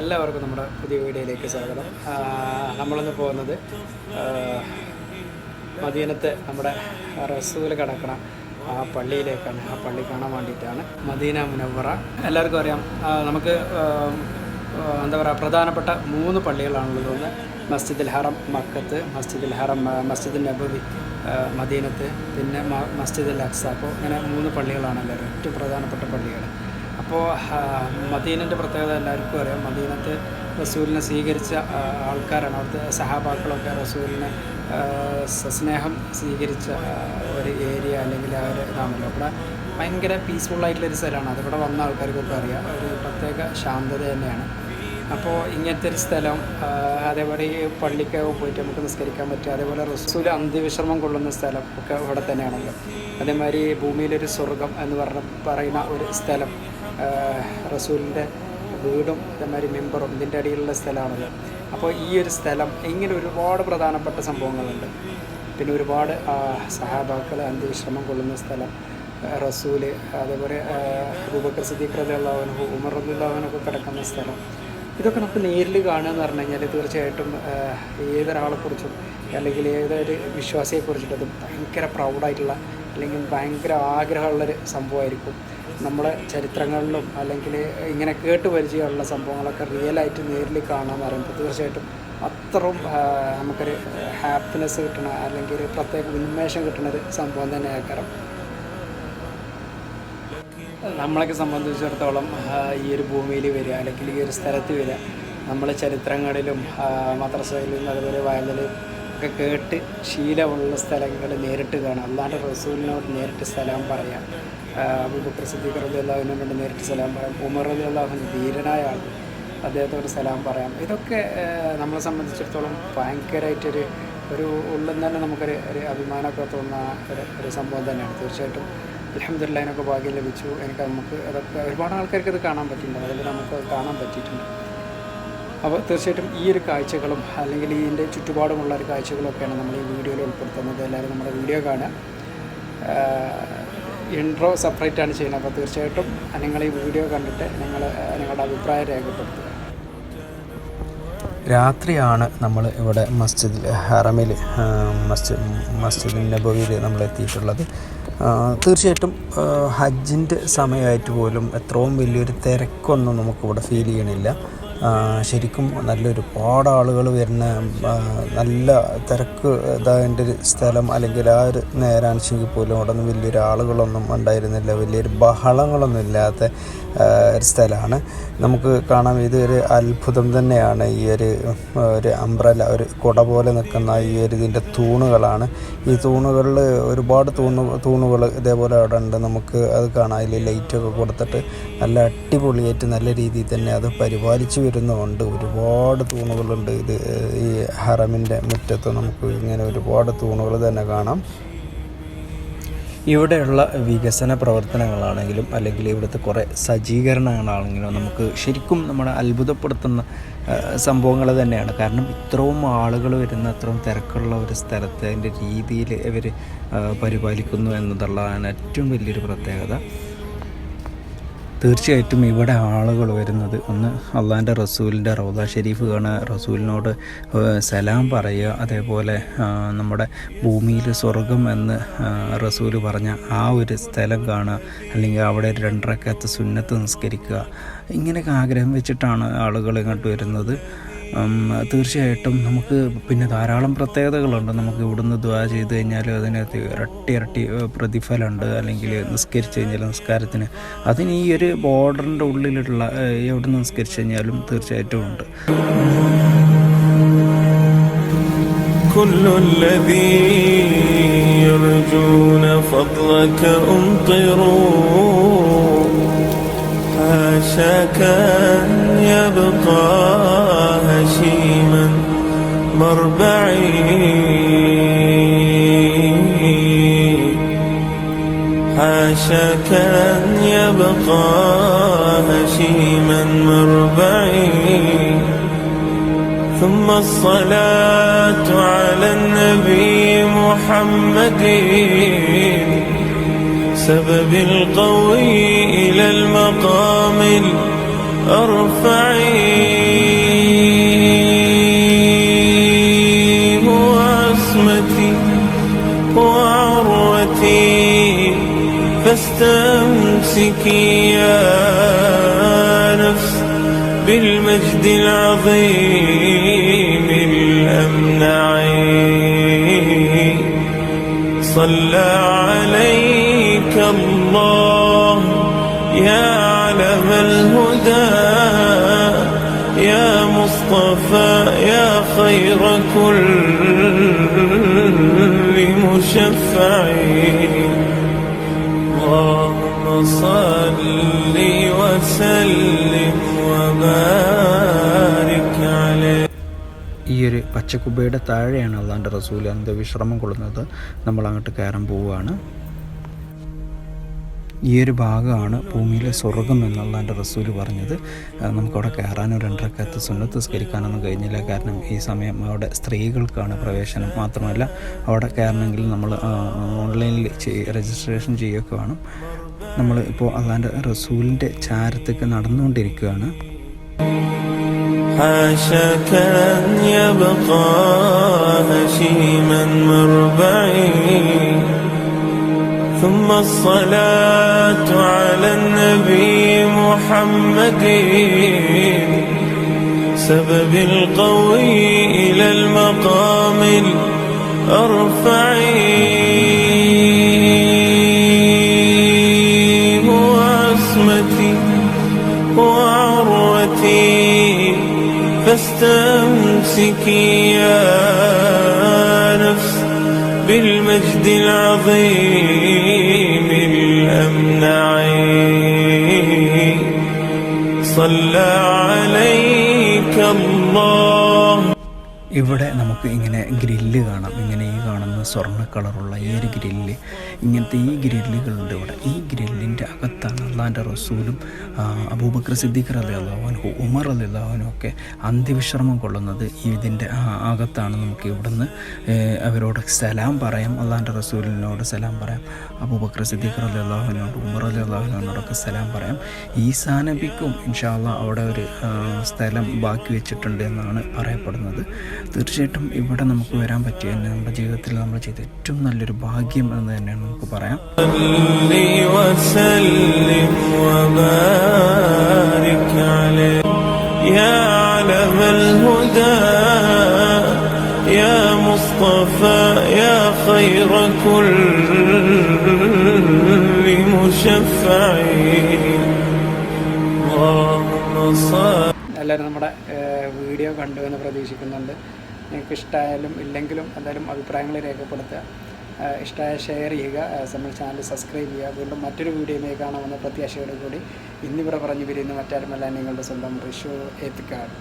എല്ലാവർക്കും നമ്മുടെ പുതിയ വീഡിയോയിലേക്ക് സ്വാഗതം. നമ്മളിന്ന് പോകുന്നത് മദീനത്തെ നമ്മുടെ റസൂൽ കിടക്കണ ആ പള്ളിയിലേക്കാണ്. ആ പള്ളി കാണാൻ വേണ്ടിയിട്ടാണ്. മദീന മുനവറ എല്ലാവർക്കും അറിയാം നമുക്ക് എന്താ പറയുക പ്രധാനപ്പെട്ട മൂന്ന് പള്ളികളാണുള്ളത്. ഒന്ന് മസ്ജിദുൽ ഹറം മക്കത്ത് മസ്ജിദുൽ ഹറം മസ്ജിദ് മസ്ജിദുൽ നബവി മദീനത്ത് പിന്നെ മസ്ജിദുൽ അക്സ. അപ്പോൾ ഇങ്ങനെ മൂന്ന് പള്ളികളാണല്ലോ ഏറ്റവും പ്രധാനപ്പെട്ട പള്ളികൾ. അപ്പോൾ മദീനന്റെ പ്രത്യേകത എല്ലാവർക്കും അറിയാം. മദീനത്ത് റസൂലിനെ സ്വീകരിച്ച ആൾക്കാരാണ്. അവിടുത്തെ സഹാബാക്കളൊക്കെ റസൂലിനെ സ്നേഹം സ്വീകരിച്ച ഒരു ഏരിയ അല്ലെങ്കിൽ ആ ഒരു ഇതാണല്ലോ. ഇവിടെ ഭയങ്കര പീസ്ഫുൾ ആയിട്ടുള്ളൊരു സ്ഥലമാണ്. അതിവിടെ വന്ന ആൾക്കാർക്കൊക്കെ അറിയാം. ഒരു പ്രത്യേക ശാന്തത തന്നെയാണ്. അപ്പോൾ ഇങ്ങനത്തെ ഒരു സ്ഥലം അതേപോലെ ഈ പള്ളിക്ക് പോയിട്ട് നമുക്ക് നിസ്കരിക്കാൻ പറ്റും. അതേപോലെ റസൂൽ അന്ത്യവിശ്രമം കൊള്ളുന്ന സ്ഥലം ഒക്കെ ഇവിടെ തന്നെയാണല്ലോ. അതേമാതിരി ഭൂമിയിലൊരു സ്വർഗം എന്ന് പറഞ്ഞ പറയുന്ന ഒരു സ്ഥലം. റസൂലിന്റെ വീടും അതേമാതിരി മെമ്പറും ഇതിന്റെ അടിയിലുള്ള സ്ഥലമാണല്ലോ അപ്പോൾ ഈ ഒരു സ്ഥലം ഇങ്ങനെ ഒരുപാട് പ്രധാനപ്പെട്ട സംഭവങ്ങളുണ്ട്. പിന്നെ ഒരുപാട് സഹാബാക്കൾ അന്ത്യവിശ്രമം കൊള്ളുന്ന സ്ഥലം റസൂൽ അതേപോലെ അബൂബക്കർ സിദ്ദീഖ് റദിയുള്ളവനും ഉമർ കിടക്കുന്ന സ്ഥലം. ഇതൊക്കെ നമുക്ക് നേരിൽ കാണുക എന്ന് പറഞ്ഞു കഴിഞ്ഞാൽ തീർച്ചയായിട്ടും ഏതൊരാളെക്കുറിച്ചും അല്ലെങ്കിൽ ഏതൊരു വിശ്വാസിയെക്കുറിച്ചിട്ട് അത് ഭയങ്കര പ്രൗഡായിട്ടുള്ള അല്ലെങ്കിൽ ഭയങ്കര ആഗ്രഹമുള്ളൊരു സംഭവമായിരിക്കും. നമ്മുടെ ചരിത്രങ്ങളിലും അല്ലെങ്കിൽ ഇങ്ങനെ കേട്ട് പരിചയമുള്ള സംഭവങ്ങളൊക്കെ റിയലായിട്ട് നേരിൽ കാണാൻ പറയുമ്പോൾ തീർച്ചയായിട്ടും അത്രയും നമുക്കൊരു ഹാപ്പിനെസ് കിട്ടണ അല്ലെങ്കിൽ ഒരു പ്രത്യേക ഉന്മേഷം കിട്ടുന്ന ഒരു സംഭവം തന്നെ കാരണം. നമ്മളൊക്കെ സംബന്ധിച്ചിടത്തോളം ഈ ഒരു ഭൂമിയിൽ വരിക അല്ലെങ്കിൽ ഈ ഒരു സ്ഥലത്ത് വരിക നമ്മൾ ചരിത്രങ്ങളിലും മദ്രസയിലും അതുപോലെ വയലിലും ഒക്കെ കേട്ട് ശീലമുള്ള സ്ഥലങ്ങൾ നേരിട്ട് കാണാം അല്ലാണ്ട് റസൂലിനോട് നേരിട്ട് സ്ഥലം പറയാം അബൂബക്കർ സിദ്ദീഖ് റലി കൊണ്ട് നേരിട്ട് സലാം പറയാം. ഉമർ അലി അള്ളാഹുവിന് ധീരനായ ആൾ അദ്ദേഹത്തോട് സലാം പറയാം. ഇതൊക്കെ നമ്മളെ സംബന്ധിച്ചിടത്തോളം ഭയങ്കരമായിട്ടൊരു ഒരു ഉള്ളിൽ തന്നെ നമുക്കൊരു ഒരു അഭിമാനമൊക്കെ തോന്നുന്ന ഒരു ഒരു സംഭവം തന്നെയാണ്. തീർച്ചയായിട്ടും അലഹമ്മദില്ല അതിനൊക്കെ ഭാഗ്യം ലഭിച്ചു. എനിക്ക് നമുക്ക് അതൊക്കെ ഒരുപാട് ആൾക്കാർക്ക് ഇത് കാണാൻ പറ്റിയിട്ടുണ്ട്. അതിൽ നമുക്ക് കാണാൻ പറ്റിയിട്ടുണ്ട്. അപ്പോൾ തീർച്ചയായിട്ടും ഈ ഒരു കാഴ്ചകളും അല്ലെങ്കിൽ ഇതിന്റെ ചുറ്റുപാടുമുള്ള ഒരു കാഴ്ചകളൊക്കെയാണ് നമ്മൾ ഈ വീഡിയോയിൽ ഉൾപ്പെടുത്തുന്നത്. എല്ലാവരും നമ്മുടെ വീഡിയോ കാണുക. ഇൻട്രോ സെപ്പറേറ്റാണ് ചെയ്യുന്നത്. അപ്പോൾ തീർച്ചയായിട്ടും നിങ്ങൾ ഈ വീഡിയോ കണ്ടിട്ട് നിങ്ങൾ നിങ്ങളുടെ അഭിപ്രായം രേഖപ്പെടുത്തുക. രാത്രിയാണ് നമ്മൾ ഇവിടെ മസ്ജിദിൽ ഹറമിൽ മസ്ജിദ് മസ്ജിദ് നബവിയിൽ നമ്മൾ എത്തിയിട്ടുള്ളത്. തീർച്ചയായിട്ടും ഹജ്ജിന്റെ സമയമായിട്ട് പോലും എത്രയും വലിയൊരു തിരക്കൊന്നും നമുക്കിവിടെ ഫീൽ ചെയ്യണില്ല. ശരിക്കും നല്ലൊരു പാട് ആളുകൾ വരുന്ന നല്ല തിരക്ക് ഇതായതിന്റെ ഒരു സ്ഥലം അല്ലെങ്കിൽ ആ ഒരു നേരാണെച്ചെങ്കിൽ പോലും അവിടെ നിന്ന് വലിയൊരു ആളുകളൊന്നും ഉണ്ടായിരുന്നില്ല. വലിയൊരു ബഹളങ്ങളൊന്നും ഇല്ലാത്ത ഒരു സ്ഥലമാണ്. നമുക്ക് കാണാം ഇതൊരു അത്ഭുതം തന്നെയാണ്. ഈ ഒരു ഒരു അംബ്രല ഒരു കുട പോലെ നിൽക്കുന്ന ഈ ഒരു ഇതിന്റെ തൂണുകളാണ്. ഈ തൂണുകളിൽ ഒരുപാട് തൂണ് തൂണുകൾ ഇതേപോലെ അവിടെ ഉണ്ട്. നമുക്ക് അത് കാണാം. അതിൽ ലൈറ്റൊക്കെ കൊടുത്തിട്ട് നല്ല അടിപൊളിയായിട്ട് നല്ല രീതിയിൽ തന്നെ അത് പരിപാലിച്ച് വരുന്നുമുണ്ട് ഒരുപാട് തൂണുകളുണ്ട്. ഇത് ഈ ഹറമിന്റെ മുറ്റത്ത് നമുക്ക് ഇങ്ങനെ ഒരുപാട് തൂണുകൾ തന്നെ കാണാം. ഇവിടെയുള്ള വികസന പ്രവർത്തനങ്ങളാണെങ്കിലും അല്ലെങ്കിൽ ഇവിടുത്തെ കുറേ സജ്ജീകരണങ്ങളാണെങ്കിലും നമുക്ക് ശരിക്കും നമ്മളെ അത്ഭുതപ്പെടുത്തുന്ന സംഭവങ്ങൾ തന്നെയാണ്. കാരണം ഇത്രയും ആളുകൾ വരുന്ന അത്രയും തിരക്കുള്ള ഒരു സ്ഥലത്ത് അതിന്റെ രീതിയിൽ ഇവർ പരിപാലിക്കുന്നു എന്നതുള്ളതാണ് ഏറ്റവും വലിയൊരു പ്രത്യേകത. തീർച്ചയായിട്ടും ഇവിടെ ആളുകൾ വരുന്നത് ഒന്ന് അള്ളാന്റെ റസൂലിന്റെ റൗദ ഷെരീഫ് കാണുക റസൂലിനോട് സലാം പറയുക. അതേപോലെ നമ്മുടെ ഭൂമിയിൽ സ്വർഗം എന്ന് റസൂൽ പറഞ്ഞ ആ ഒരു സ്ഥലം കാണുക. അല്ലെങ്കിൽ അവിടെ രണ്ടരക്കത്ത് സുന്നത്ത് നിസ്കരിക്കുക. ഇങ്ങനെയൊക്കെ ആഗ്രഹം വെച്ചിട്ടാണ് ആളുകൾ ഇങ്ങോട്ട് വരുന്നത്. തീർച്ചയായിട്ടും നമുക്ക് പിന്നെ ധാരാളം പ്രത്യേകതകളുണ്ട് നമുക്ക് ഇവിടുന്ന് ദ്വാ ചെയ്ത് കഴിഞ്ഞാൽ അതിനകത്ത് ഇരട്ടി ഇരട്ടി ഏഹ്, പ്രതിഫലമുണ്ട് അല്ലെങ്കിൽ നിസ്കരിച്ച് കഴിഞ്ഞാൽ നിസ്കാരത്തിന് അതിന് ഈ ഒരു ബോർഡറിൻ്റെ ഉള്ളിലുള്ള ഏഹ്, എവിടെ നിസ്കരിച്ച് കഴിഞ്ഞാലും തീർച്ചയായിട്ടും ഉണ്ട് كل الذي يرجون فضلك امطروا حاشاك أن يبقى هشيما مربعي حاشاك أن يبقى هشيما مربعي ثم الصلاة على النبي محمد. سبب القوي إلى المقام وعروتي فاستمسكي يا نفس بالمجد العظيم الأمنع صلى عليك الله يا علم الهدى يا مصطفى يا خير كل مشفع اللهم صل وسلم وبارك عليه ഈ ഒരു പച്ചക്കുബയുടെ താഴെയാണ് അള്ളാൻ്റെ റസൂൽ അന്ത്യവിശ്രമം കൊള്ളുന്നത് നമ്മൾ അങ്ങോട്ട് കയറാൻ പോവുകയാണ് ഈ ഒരു ഭാഗമാണ് ഭൂമിയിലെ സ്വർഗം എന്ന് അള്ളാൻ്റെ റസൂൽ പറഞ്ഞത് ആ, നമുക്കവിടെ കയറാനോ രണ്ടരക്കത്ത് സുന്നത്ത് സ്കരിക്കാനൊന്നും കഴിഞ്ഞില്ല കാരണം ഈ സമയം അവിടെ സ്ത്രീകൾക്കാണ് പ്രവേശനം മാത്രമല്ല അവിടെ കയറണമെങ്കിൽ നമ്മൾ ഓൺലൈനിൽ രജിസ്ട്രേഷൻ ചെയ്യുകയൊക്കെ വേണം നമ്മൾ ഇപ്പോൾ അള്ളാൻ്റെ റസൂലിൻ്റെ ചാരത്തേക്ക് നടന്നുകൊണ്ടിരിക്കുകയാണ് حاشاك أن يبقى هشيما مربعي ثم الصلاة على النبي محمد. سبب القوي إلى المقام الأرفع. هو عصمتي وعروتي فاستمسكي يا نفس بالمجد العظيم. الأمنعين صلى عليك الله. ഇവിടെ നമുക്ക് ഇങ്ങനെ ഗ്രില്ല് കാണാം. ഇങ്ങനെ ഈ കാണുന്ന സ്വർണ കളറുള്ള ഈ ഒരു ഗ്രില്ല്. ഇങ്ങനത്തെ ഈ ഗ്രില്ലുകളുണ്ട് ഇവിടെ. ഈ ഗ്രില്ലിന്റെ അകത്താണ് അള്ളാന്റെ റസൂലും അബൂബക്കർ സിദ്ദീഖ് അലി അള്ളാഹുനു ഉമർ അലി അള്ളാഹുനും ഒക്കെ അന്ത്യവിശ്രമം കൊള്ളുന്നത് ഇതിന്റെ അകത്താണ് നമുക്ക് ഇവിടുന്ന് അവരോട് സലാം പറയാം. അള്ളാന്റെ റസൂലിനോട് സലാം പറയാം. അബൂബക്കർ സിദ്ദീഖർ അലി അള്ളാഹുവിനോട് ഉമർ അലി അള്ളാഹുവിനോടൊക്കെ സലാം പറയാം. ഈസാ നബിക്കും ഇൻഷാല്ല അവിടെ ഒരു സ്ഥലം ബാക്കി വെച്ചിട്ടുണ്ട് എന്നാണ് പറയപ്പെടുന്നത്. തീർച്ചയായിട്ടും ഇവിടെ നമുക്ക് വരാൻ പറ്റിയ തന്നെ നമ്മുടെ ജീവിതത്തിൽ നമ്മൾ ചെയ്ത ഏറ്റവും നല്ലൊരു ഭാഗ്യം എന്ന് തന്നെയാണ് നമുക്ക് പറയാം. എല്ലാവരും നമ്മുടെ വീഡിയോ കണ്ടു എന്ന് പ്രതീക്ഷിക്കുന്നുണ്ട്. നിങ്ങൾക്ക് ഇഷ്ടമായാലും ഇല്ലെങ്കിലും എന്തായാലും അഭിപ്രായങ്ങൾ രേഖപ്പെടുത്തുക. ഇഷ്ടമായ ഷെയർ ചെയ്യുക. നമ്മൾ ചാനൽ സബ്സ്ക്രൈബ് ചെയ്യുക. വീണ്ടും മറ്റൊരു വീഡിയോയുമായി കാണാമെന്ന പ്രത്യാശയോടുകൂടി ഇന്നിവിടെ പറഞ്ഞു പിരിയുന്ന മറ്റാരുമല്ല നിങ്ങളുടെ സ്വന്തം റിഷു ഏത്തിക്കാട്.